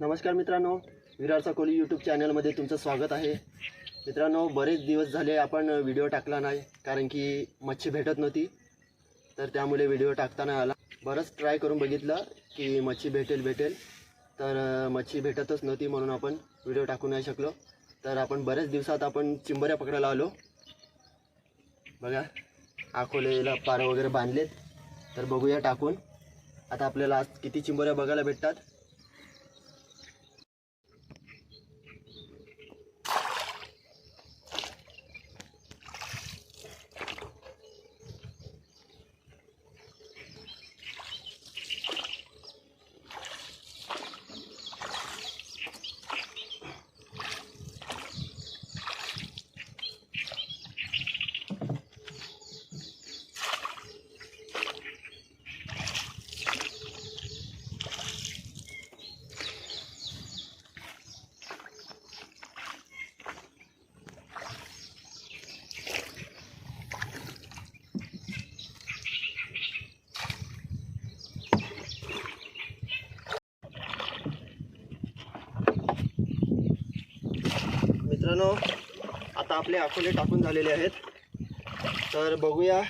नमस्कार मित्रांनो विरारचा कोली यूट्यूब चॅनलमध्ये तुमचं स्वागत आहे. मित्रांनो बरेच दिवस झाले आपण व्हिडिओ टाकला नाही कारण की मच्छी भेटत नव्हती. तर त्यामुळे व्हिडिओ टाकता नाही आला. बरंच ट्राय करून बघितलं की मच्छी भेटेल भेटेल. तर मच्छी भेटतच नव्हती म्हणून आपण व्हिडिओ टाकू नाही शकलो. तर आपण बऱ्याच दिवसात आपण चिंबऱ्या पकडायला आलो. बघा आखोलेला पारं वगैरे बांधलेत. तर बघूया टाकून. आता आपल्याला आज किती चिंबऱ्या बघायला भेटतात. मित्रांनो आता आपले अकोले टाकून झालेले आहेत. तर बघूया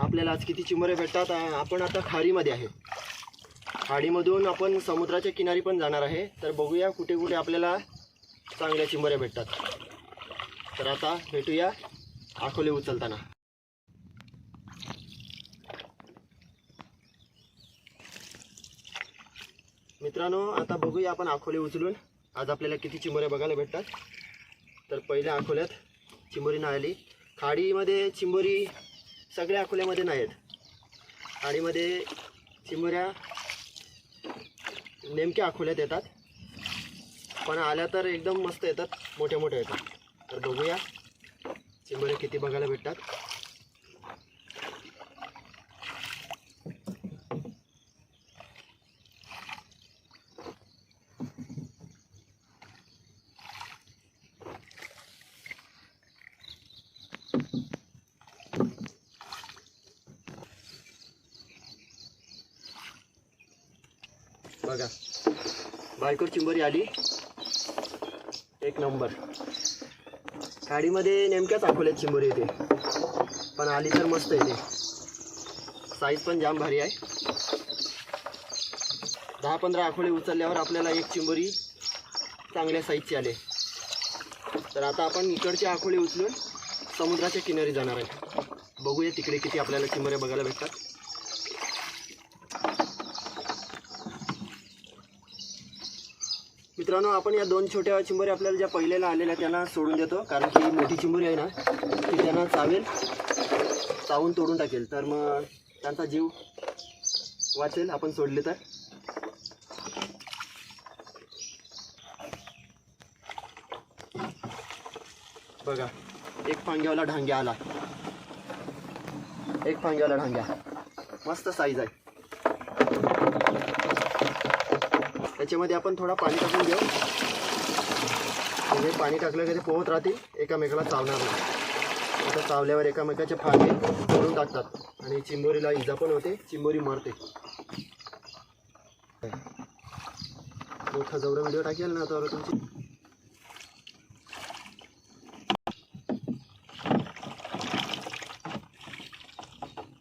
आपल्याला आज किती चिमरे भेटतात. आपण आता खाडीमध्ये आहे. खाडीमधून आपण समुद्राच्या किनारी पण जाणार आहे. तर बघूया कुठे कुठे आपल्याला चांगल्या चिमरे भेटतात. तर आता भेटूया अकोले उचलताना. मित्रांनो आता बघूया आपण अकोले उचलून आज आपल्याला किती चिंबोऱ्या बघायला भेटतात. तर पहिल्या अकोल्यात चिंबोरी नाही आली. खाडीमध्ये चिंबोरी सगळ्या अकोल्यामध्ये नाही आहेत खाडीमध्ये चिंबोऱ्या नेमक्या अकोल्यात येतात. पण आल्या तर एकदम मस्त येतात. मोठ्या मोठ्या येतात. तर बघूया चिंबोऱ्या किती बघायला भेटतात बघा बायकोर चिंबोरी आली. एक नंबर. खाडीमध्ये नेमक्याच अकोल्यात चिंबोरी येते. पण आली तर मस्त येते. साईज पण जाम भारी आहे. दहा पंधरा आखोळे उचलल्यावर आपल्याला एक चिंबोरी चांगल्या साईजची आले. तर आता आपण इकडचे आखोळे उचलून समुद्राच्या किनारी जाणार आहे. बघूया तिकडे किती आपल्याला चिंबऱ्या बघायला भेटतात. मित्रांनो आपण या दोन छोट्या चिंबरी आपल्याला ज्या पहिल्याला आलेल्या त्यांना सोडून देतो. कारण की मोठी चिंबोरी आहे ना ती त्यांना चावेल चावून तोडून टाकेल. तर मग त्यांचा जीव वाचेल आपण सोडले तर. बघा एक फांग्यावाला ढांग्या आला. एक फांग्यावाला ढांग्या. मस्त साईज आहे. त्याच्यामध्ये आपण थोडा पाणी टाकून घेऊ. म्हणजे पाणी टाकलं की ते पोहत राहतील एकामेकाला चावणार नाही. आता चावल्यावर एकामेकाचे फांदे करून टाकतात. आणि चिंबोरीला इजा पण होते चिंबोरी मरते. मोठा जवळ व्हिडिओ टाकेल ना तर तुमची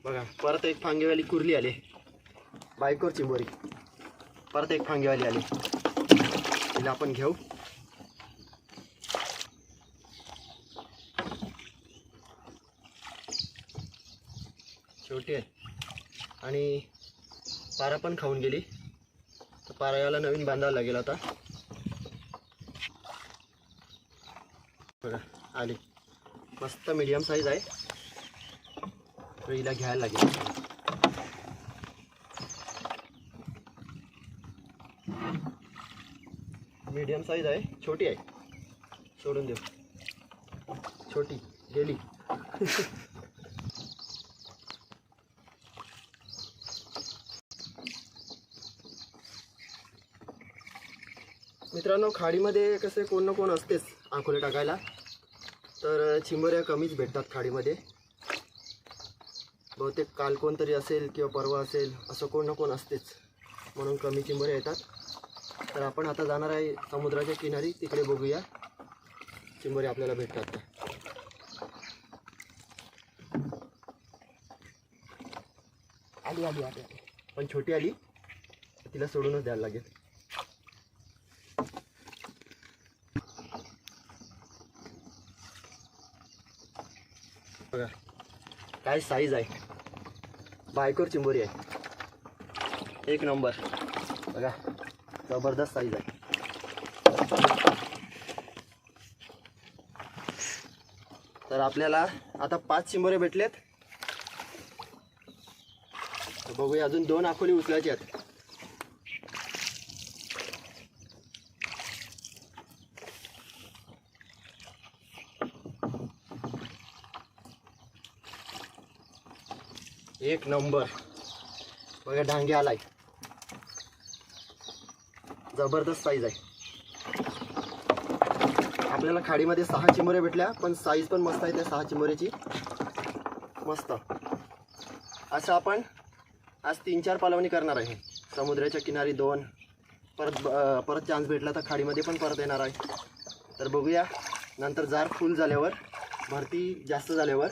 बघा परत एक फांगेवाली कुर्ली आली. बायकोर चिंबोरी. परत एक फांगेवाली आली. तिला आपण घेऊ. छोटी आहे. आणि पारा पण खाऊन गेली. तर पारायाला नवीन बांधावं लागेल आता. बघा आली. मस्त मीडियम साईज आहे. तर हिला घ्यायला लागेल. मीडियम साईज आहे छोटी आहे. सोडून देऊ. छोटी गेली. मित्रांनो खाडीमध्ये कसे कोण ना कोण असतेच आंखोले टाकायला तर चिंबऱ्या कमीच भेटतात खाडीमध्ये. बहुतेक काल कोणतरी असेल किंवा परवा असेल असं कोण ना कोण असतेच. म्हणून कमी चिंबऱ्या येतात. तर आपण आता जाणार आहे समुद्राच्या किनारी. तिकडे बघूया. चिंबोरी आपल्याला भेटतात. आली आली आली आली. पण छोटी आली. तिला सोडूनच द्यायला लागेल. बघा काय साईज आहे. बायकोर चिंबोरी आहे. एक नंबर बघा. जबरदस्त साईज आहे. तर आपल्याला आता पाच चिंबोरे भेटलेत. बघूया अजून दोन आखोली उचलायची आहेत. एक नंबर. बघा डांगे आलाय. जबरदस्त साईज आहे. आपल्याला खाडीमध्ये सहा चिमोऱ्या भेटल्या पण साईज पण मस्त आहे त्या सहा चिमोऱ्याची मस्त. असं आपण आज तीन चार पालवणी करणार आहे. समुद्राच्या किनारी दोन. परत परत चान्स भेटला तर खाडीमध्ये पण परत येणार आहे. तर बघूया. नंतर जार फुल झाल्यावर भरती जास्त झाल्यावर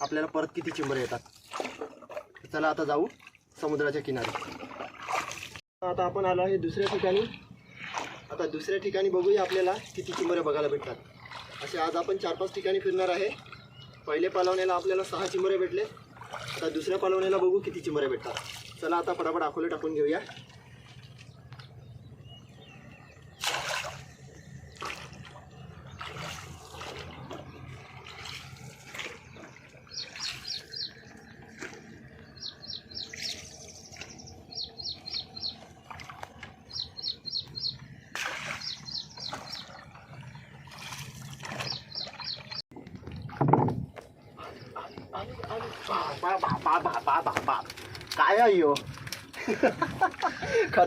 आपल्याला परत किती चिंबरे येतात. चला आता जाऊ समुद्राच्या किनारी. आता आपण आलो आहे दुसऱ्या ठिकाणी. आता दुसऱ्या ठिकाणी बघूया आपल्याला किती चिंबरे बघायला भेटतात. असे आज आपण चार पाच ठिकाणी फिरणार आहे. पहिले पालवण्याला आपल्याला सहा चिंबरे भेटले. आता दुसऱ्या पालवण्याला बघू किती चिंबरे भेटतात. चला आता फटाफट अकोले टाकून घेऊया.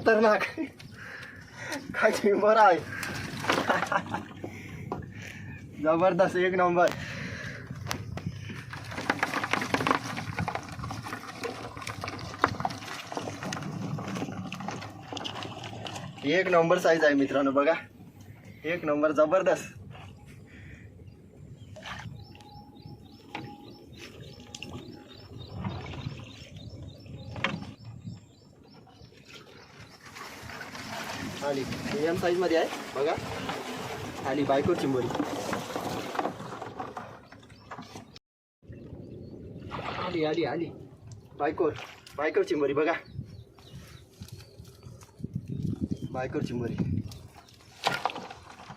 खतरनाक. काय चिंबर आहे. जबरदस्त एक नंबर. एक नंबर साईज आहे मित्रांनो बघा. एक नंबर जबरदस्त. थाली. मीडियम साईजमध्ये आहे. बघा. थाली बायको चिंबोरी आली आली आली. बायकोर बायकोर चिंबोरी बघा. बायकोर चिंबोरी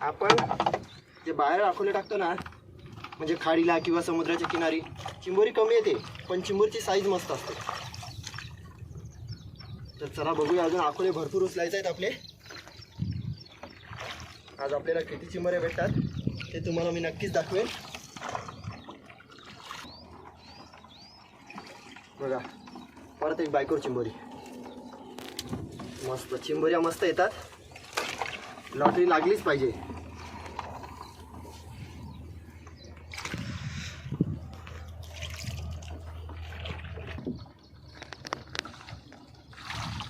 आपण जे बाहेर अकोले टाकतो ना म्हणजे खाडीला किंवा समुद्राच्या किनारी चिंबोरी कमी येते पण चिंबोरीची साईज मस्त असते. तर चला बघूया अजून आखोले भरपूर उचलायचे आहेत आपले. आज आपल्याला किती चिंबरे भेटतात ते तुम्हाला मी नक्कीच दाखवेन. बघा परत एक बायकोर चिंबोरी. मस्त चिंबोऱ्या मस्त येतात. लॉटरी लागलीच पाहिजे.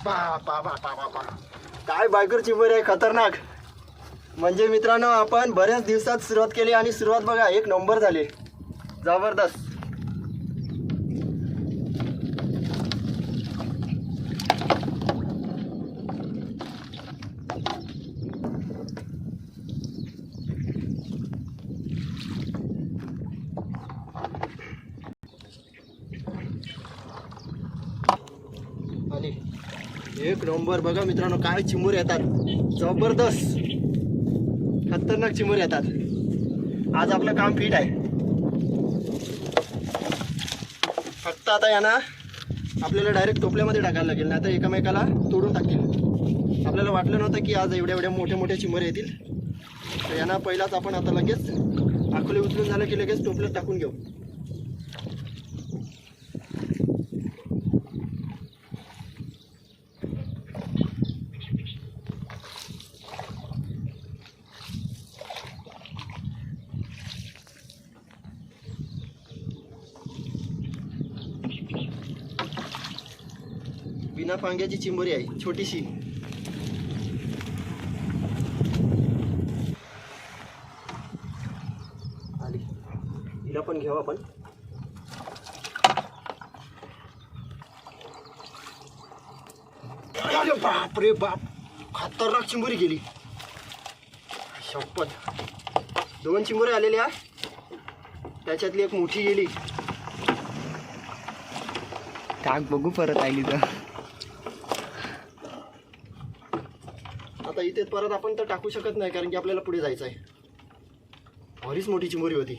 पा बा बा पा बा काय बायकोर चिंबोरी आहे खतरनाक. म्हणजे मित्रांनो आपण बऱ्याच दिवसात सुरुवात केली आणि सुरुवात बघा एक नंबर झाली. जबरदस्त. एक नंबर बघा मित्रांनो काय चिमूर येतात. जबरदस्त. खतरनाक चिमूर येतात. आज आपलं काम फिट आहे. फक्त आता यांना आपल्याला डायरेक्ट टोपल्यामध्ये टाकायला लागेल नाही तर एकामेकाला तोडून टाकतील. आपल्याला वाटलं नव्हतं की आज एवढ्या एवढ्या मोठ्या मोठ्या चिमर येतील. तर यांना पहिलाच आपण आता लगेच आखोले उचलून झालं की लगेच टोपल्यात टाकून घेऊ. वांग्याची चिंबोरी आहे छोटीशी. आली. हिला पण घेऊ आपण. बापरे बाप रे बाप खतरनाक चिंबोरी गेली शपथ. दोन चिंबोरी आलेल्या. त्याच्यातली एक मोठी गेली. टाक बघू परत आली तर. ते इथे परत आपण तर टाकू शकत नाही कारण की आपल्याला पुढे जायचं आहे. बरीच मोठी चिंबोरी होती.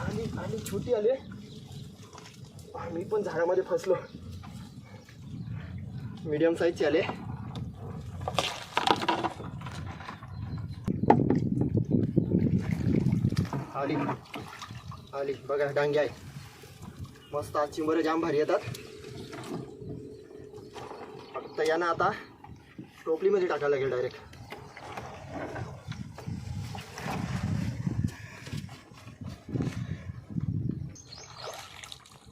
आणि आणि छोटी आले. मी पण झाडामध्ये फसलो. मीडियम साईजची आले. आली आली. बघा डांगे आहे मस्त आज चिंबरे जाम भारी येतात. फक्त यांना आता टोपलीमध्ये टाकायला लागेल डायरेक्ट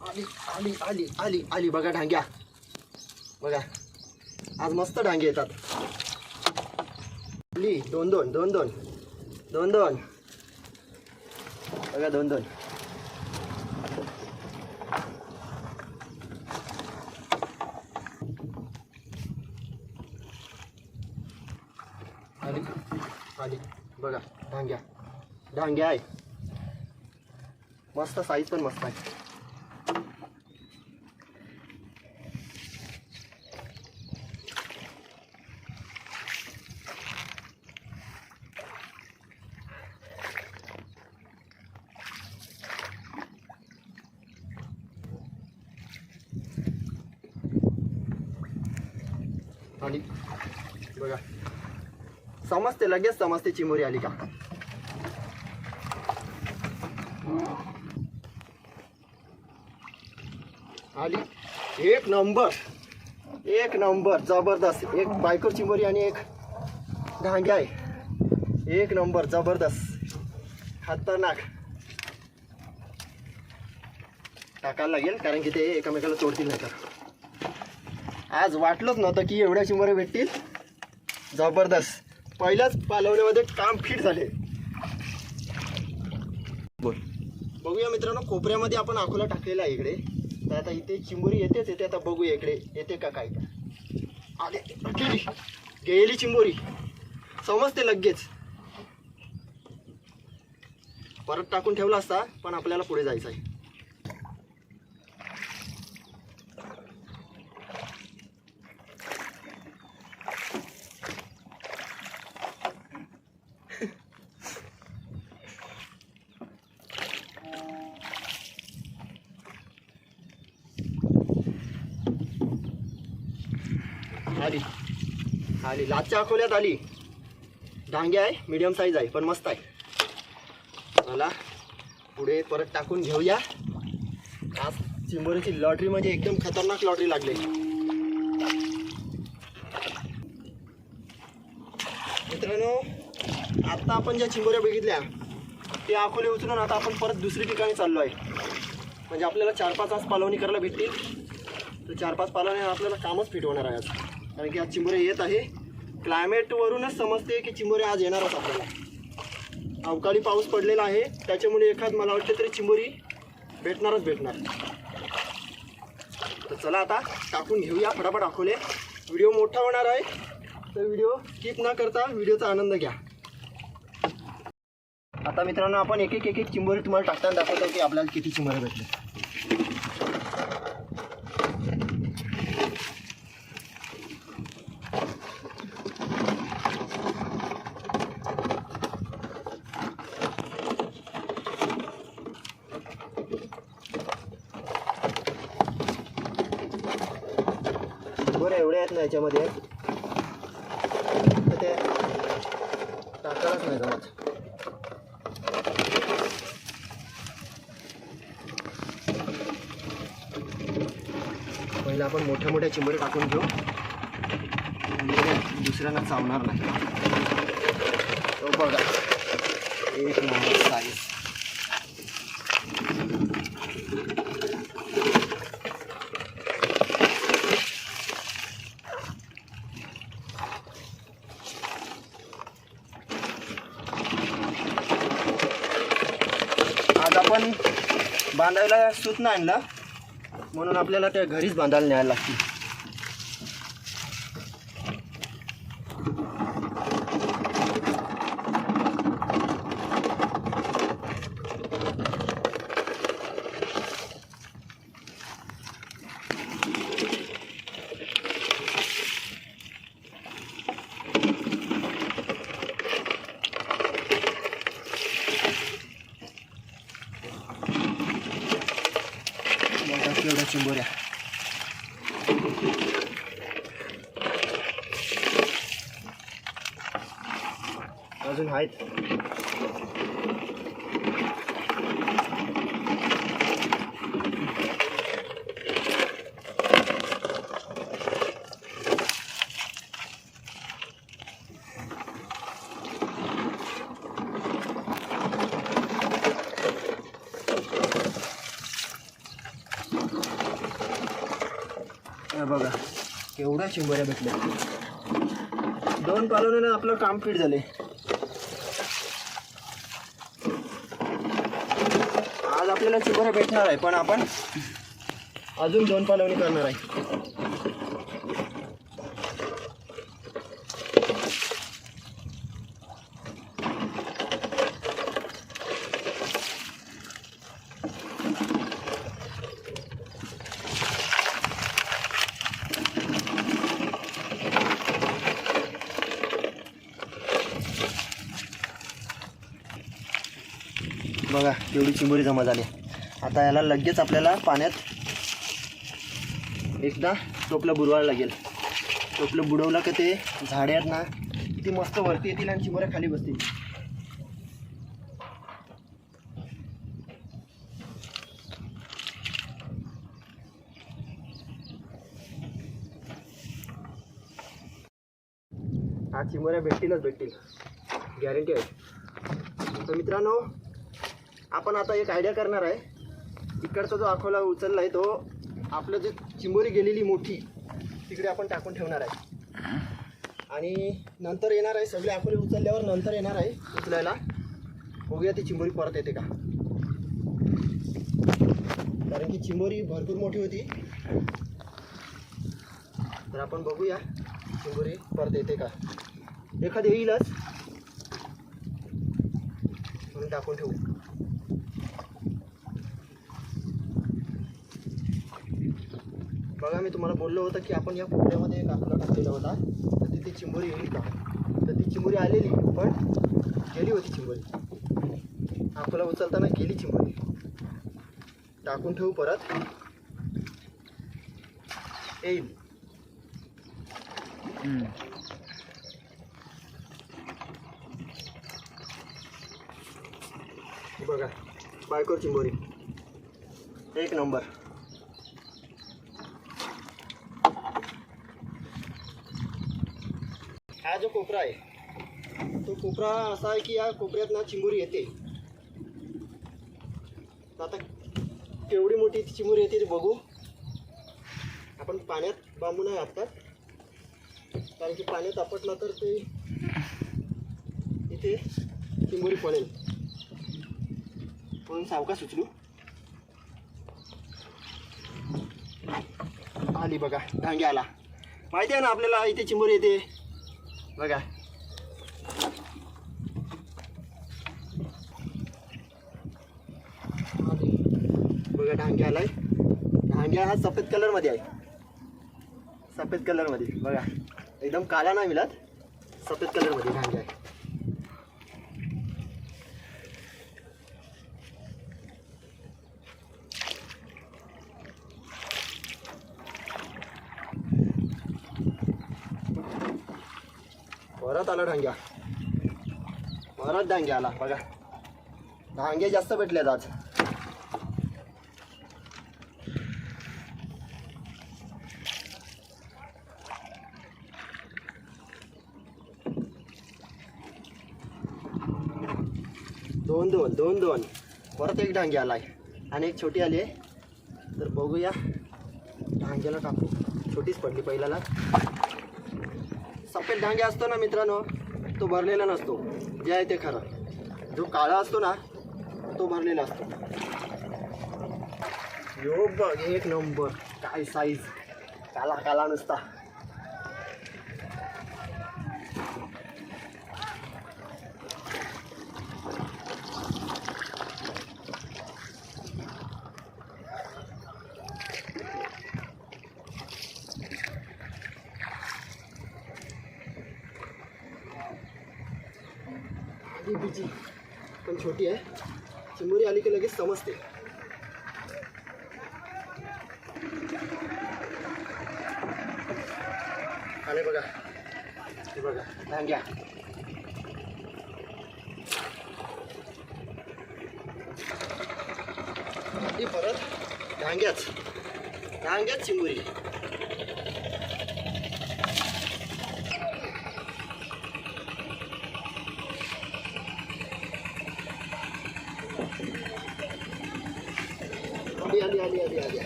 आली आली आली आली आली. बघा डांग्या. बघा. आज मस्त डांगे येतात. आली. दोन दोन दोन दोन. दोन दोन. बघा दोन दोन. आली आली. बघा डांग्या डांग्या आहे. मस्त साईज पण मस्त आहे आली बघा समजते लगेच समजते चिमोरी आली का आली एक नंबर एक नंबर जबरदस्त एक बायकर चिमोरी आणि एक घांग्या आहे एक नंबर जबरदस्त खतरनाक टाकायला लागेल कारण की ते एकमेकाला तोडतील नाही तर आज वाटलंच नव्हतं की एवढ्या चिंबरे भेटतील जबरदस्त पहिल्याच पालवण्यामध्ये काम फिट झाले. बोल. बघूया मित्रांनो कोपऱ्यामध्ये आपण अकोला टाकलेला आहे इकडे. तर आता इथे चिंबोरी येतेच येते आता बघूया इकडे. येते का काय? आले. गेली गेली चिंबोरी. समजते लगेच. परत टाकून ठेवला असता पण आपल्याला पुढे जायचं आहे. आली आली लाचच्या अकोल्यात आली डांगे आहे मीडियम साईज आहे पण मस्त आहे. मला पुढे परत टाकून घेऊया. आज चिंबोरीची लॉटरी म्हणजे एकदम खतरनाक लॉटरी लागली. मित्रांनो आत्ता आपण ज्या चिंबोऱ्या बघितल्या ते अकोले उचलून आता आपण परत दुसरी ठिकाणी चाललो आहे. म्हणजे आपल्याला चार पाच आज पालवणी करायला भेटतील. तर चार पाच पालवणी आपल्याला कामच फिट होणार आहे आज. कारण की आज चिंबोरे येत आहे. क्लायमेटवरूनच समजते की चिंबोरे आज येणारच आपल्याला. अवकाळी पाऊस पडलेला आहे. त्याच्यामुळे एखाद मला वाटतं तरी चिंबोरी भेटणारच भेटणार. तर चला आता टाकून घेऊया. फटाफट दाखवले. व्हिडिओ मोठा होणार आहे. तर व्हिडिओ स्किप न करता व्हिडिओचा आनंद घ्या. आता मित्रांनो आपण एक एक एक एक चिंबोरी तुम्हाला टाकताना दाखवतो की आपल्याला किती चिंबोरे भेटले. आपण मोठ्या मोठ्या चिमरे टाकून घेऊ. दुसऱ्यांना चावणार नाही. तो बघा. एक नंबर साईज आज आपण बांधायला सूत नाही आणलं. म्हणून आपल्याला त्या घरीच बांधायला न्यायला लागतील बघा केवढ्या चिंबोऱ्या अजून आहेत हे बघा केवढ्या भेटल्या. दोन पालवण्यानं आपलं काम फिट झाले. आज आपल्याला चिंबोऱ्या भेटणार आहे पण आपण अजून दोन पालवणी करणार आहे. बघा एवढी चिंबोरी जमा झाली. आता याला लगेच आपल्याला पाण्यात एकदा टोपलं बुडवायला लागेल. टोपलं बुडवलं का ते झाडे आहेत ना ती मस्त वरती येतील आणि चिंबोऱ्या खाली बसतील. हा चिंबोऱ्या भेटतीलच भेटतील. गॅरंटी आहे. तर मित्रांनो आपण आता एक आयडिया करणार आहे. इकडचा जो अकोला उचलला आहे तो आपलं जे चिंबोरी गेलेली मोठी तिकडे आपण टाकून ठेवणार आहे. आणि नंतर येणार आहे सगळे अकोले उचलल्यावर नंतर येणार आहे उचलायला. बघूया ती चिंबोरी परत येते का. कारण की चिंबोरी भरपूर मोठी होती. तर आपण बघूया चिंबोरी परत येते का. एखादी येईलच. म्हणून टाकून ठेवू बघा मी तुम्हाला बोललो होतं की आपण या कोपऱ्यामध्ये एक आपला टाकलेला होता. तर तिथे चिंबोरी येईल का तर ती चिंबोरी आलेली पण गेली होती चिंबोरी. आपल्याला उचलताना गेली चिंबोरी. टाकून ठेवू परत. येईल. बघा बायकोर चिंबोरी. एक नंबर. जो कोपरा आहे तो कोपरा असा आहे की या कोपऱ्यात ना चिंबोरी येते. तर आता केवढी मोठी ती येते ते बघू. आपण पाण्यात बांबू नाही घाततात कारण की पाण्यात आपटला तर ते इथे चिंबोरी पडेल. म्हणून सावका सुचलू आली बघा डांगे आला माहिती आहे ना आपल्याला इथे चिंबोरी येते? बघा. बघा ढांग्या आलाय. ढांग्या हा सफेद कलरमध्ये आहे. सफेद कलरमध्ये बघा. एकदम काळा नाही मिळत. सफेद कलरमध्ये ढांग्या आहे परत आला ढांग्या. परत ढांग्या आला बघा. ढांगे जास्त भेटलेत आज. दोन दोन दोन दोन. परत एक डांगे आलाय. आणि एक छोटी आली आहे. तर बघूया. ढांग्याला टाकू. छोटीच पडली पहिल्याला. सफेद डांगे असतो ना मित्रांनो तो भरलेला नसतो. जे आहे ते खरं. जो काळा असतो ना तो भरलेला असतो. योग्य एक नंबर. काय साईज काला काला नुसता. बसते आणि बघा हे बघा धांग्या आली परत धांग्याच धांग्याच चिमुरी आली आली आली आली आली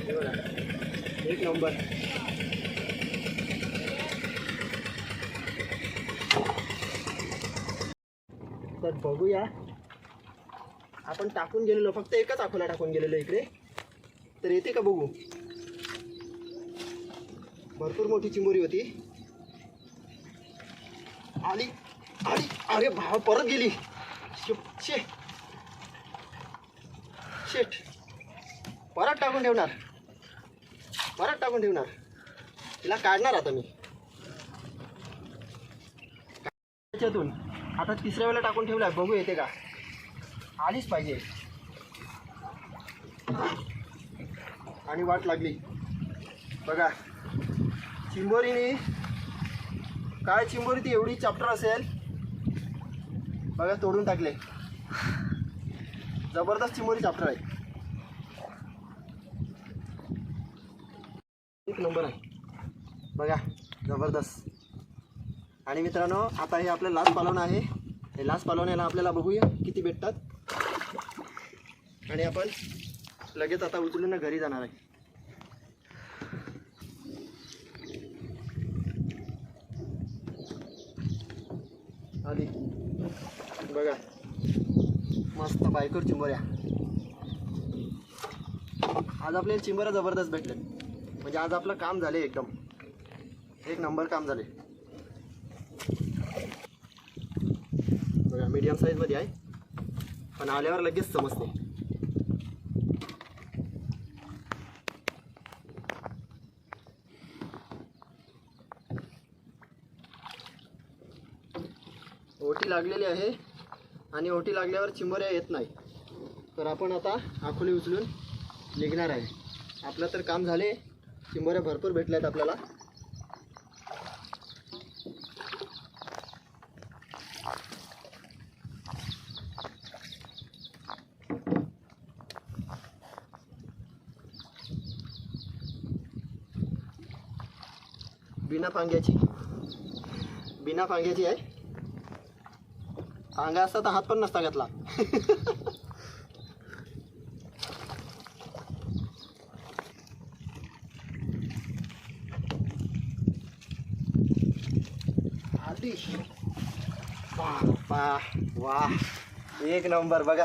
हे बघा एक तर बघूया. आपण टाकून गेलेलो फक्त एकच अकोला टाकून गेलेलो इकडे. तर येते का बघू? भरपूर मोठी चिंबोरी होती. आली आली. अरे भाव परत गेली. शे शेट परत टाकून ठेवणार. परत टाकून ठेवणार. तिला काढणार आता मी. त्याच्यातून आता तिसऱ्या वेळेला टाकून ठेवला बघू येते का? आलीच पाहिजे. आणि वाट लागली. बघा. चिंबोरीने काय चिंबोरी? ती एवढी चाप्टर असेल. बघा तोडून टाकले. जबरदस्त चिंबोरी चाप्टर आहे. एक नंबर आहे. बघा जबरदस्त. आणि मित्रांनो आता हे आपलं लास्ट पालवणं आहे. हे लास्ट पालवण्याला आपल्याला बघूया किती भेटतात. आणि आपण लगेच आता उचलून घरी जाणार आहे. आली. बघा. मस्त बायकर चिंबऱ्या. आज आपल्याला चिंबऱ्या जबरदस्त भेटले म्हणजे आज आपलं काम झाले एकदम. एक नंबर काम झाले. बघा मीडियम साईजमध्ये आहे. पण आल्यावर लगेच समजते. ओटी लागलेली आहे आणि ओटी लागल्यावर चिंबोऱ्या येत नाही. तर आपण आता आखोली उचलून निघणार आहे. आपलं तर काम झाले. चिंबोऱ्या भरपूर भेटल्या आहेत आपल्याला. बिना फांग्याची. बिना फांग्याची आहे. फांगा असता तर हात पण नसता घातला आली वा वा एक नंबर बघा.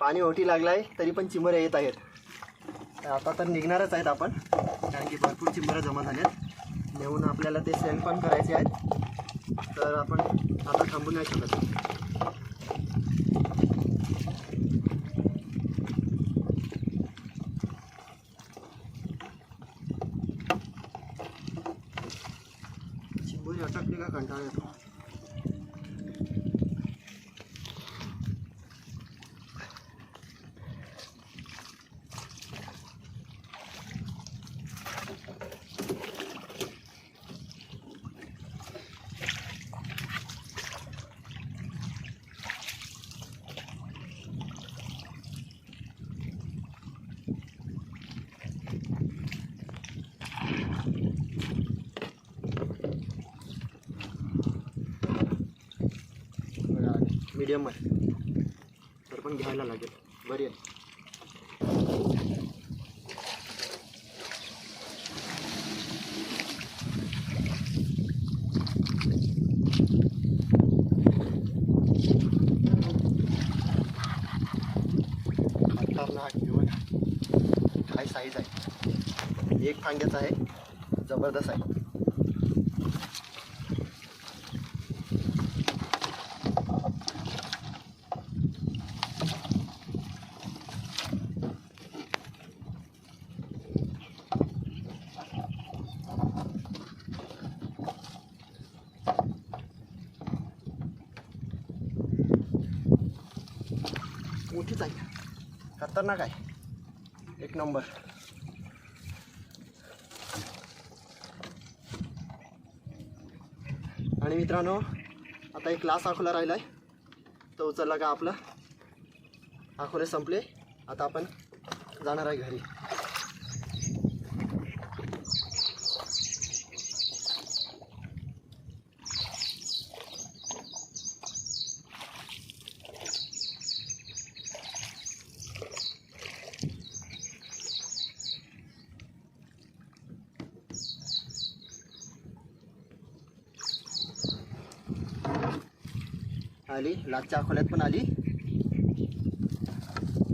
पाणी ओटी लागलाय तरी पण चिमऱ्या येत आहेत. आता तर निघणारच आहेत आपण कारण की भरपूर चिमऱ्या जमा झाल्यात नेऊन आपल्याला ते सेल पण करायचे आहेत. तर आपण आता थांबू नाही शकत चिंबोरी अटकली का कंटाळा येतो मीडियम आहे तर पण घ्यायला लागेल बरी आहे खतरनाक आहे बघा. फांग्याचा आहे. जबरदस्त आहे. मोठीच आहे. खतरनाक आहे. एक नंबर. आणि मित्रांनो आता एक क्लास अकोला राहिला आहे तो उचलला का आपला? अकोले संपले. आता आपण जाणार आहे घरी. आली लाटच्या अकोल्यात पण आली.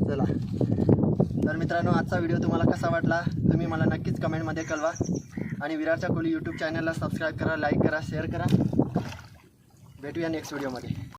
चला. तर मित्रांनो आजचा व्हिडिओ तुम्हाला कसा वाटला तुम्ही मला नक्कीच कमेंटमध्ये कळवा. आणि विरारच्या कोहली यूट्यूब चॅनलला सबस्क्राईब करा लाईक करा शेअर करा. भेटूया नेक्स्ट व्हिडिओमध्ये